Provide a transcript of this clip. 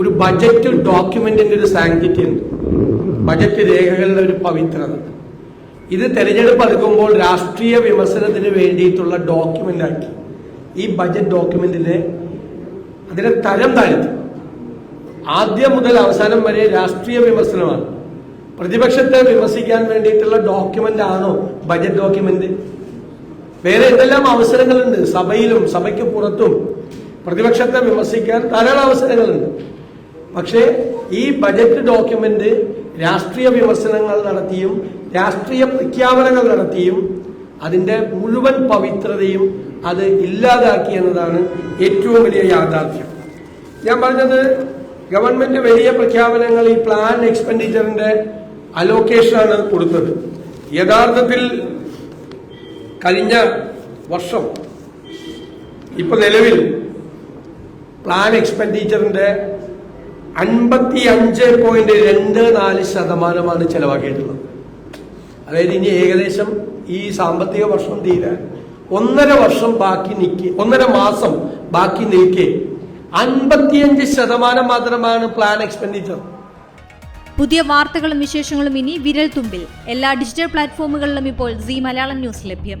ഒരു ബജറ്റ് ഡോക്യുമെന്റിന്റെ ഒരു സാങ്കിറ്റി ഉണ്ട്. ബജറ്റ് രേഖകളുടെ ഒരു പവിത്രത ഇത് തെരഞ്ഞെടുപ്പ് അടുക്കുമ്പോൾ രാഷ്ട്രീയ വിമർശനത്തിന് വേണ്ടിയിട്ടുള്ള ഡോക്യുമെന്റ് ആക്കി. ഈ ബജറ്റ് ഡോക്യുമെന്റിനെ അതിനെ തരം താഴ്ത്തി. ആദ്യം മുതൽ അവസാനം വരെ രാഷ്ട്രീയ വിമർശനമാണ്. പ്രതിപക്ഷത്തെ വിമർശിക്കാൻ വേണ്ടിയിട്ടുള്ള ഡോക്യുമെന്റ് ആണോ ബജറ്റ് ഡോക്യുമെന്റ് വേറെ എന്തെല്ലാം അവസരങ്ങളുണ്ട്? സഭയിലും സഭയ്ക്ക് പുറത്തും പ്രതിപക്ഷത്തെ വിമർശിക്കാൻ ധാരാളം അവസരങ്ങളുണ്ട്. പക്ഷേ ഈ ബജറ്റ് ഡോക്യുമെന്റ് രാഷ്ട്രീയ വിമർശനങ്ങൾ നടത്തിയും രാഷ്ട്രീയ പ്രഖ്യാപനങ്ങൾ നടത്തിയും അതിന്റെ മുഴുവൻ പവിത്രതയും അത് ഇല്ലാതാക്കി എന്നതാണ് ഏറ്റവും വലിയ യാഥാർത്ഥ്യം. ഞാൻ പറഞ്ഞത് ഗവൺമെന്റ് വലിയ പ്രഖ്യാപനങ്ങൾ ഈ പ്ലാൻ എക്സ്പെൻഡിച്ചറിന്റെ അലോക്കേഷനാണ് കൊടുത്തത്. യഥാർത്ഥത്തിൽ കഴിഞ്ഞ വർഷം ഇപ്പൊ നിലവിൽ പ്ലാൻ എക്സ്പെൻഡിച്ചറിന്റെ അൻപത്തി അഞ്ച് പോയിന്റ് രണ്ട് നാല് ശതമാനമാണ് ചെലവാക്കിയിട്ടുള്ളത്. അതായത് ഇനി ഏകദേശം ഈ സാമ്പത്തിക വർഷം തീരാൻ ഒന്നര വർഷം ബാക്കി നിൽക്കെ ഒന്നര മാസം ബാക്കി നിൽക്കെ. അൻപത്തിയഞ്ച് ശതമാനം മാത്രമാണ് പ്ലാൻ എക്സ്പെൻഡിച്ചർ പുതിയ വാർത്തകളും വിശേഷങ്ങളും ഇനി വിരൽ തുമ്പിൽ എല്ലാ ഡിജിറ്റൽ പ്ലാറ്റ്ഫോമുകളിലും ഇപ്പോൾ സി മലയാളം ന്യൂസ് ലഭ്യം.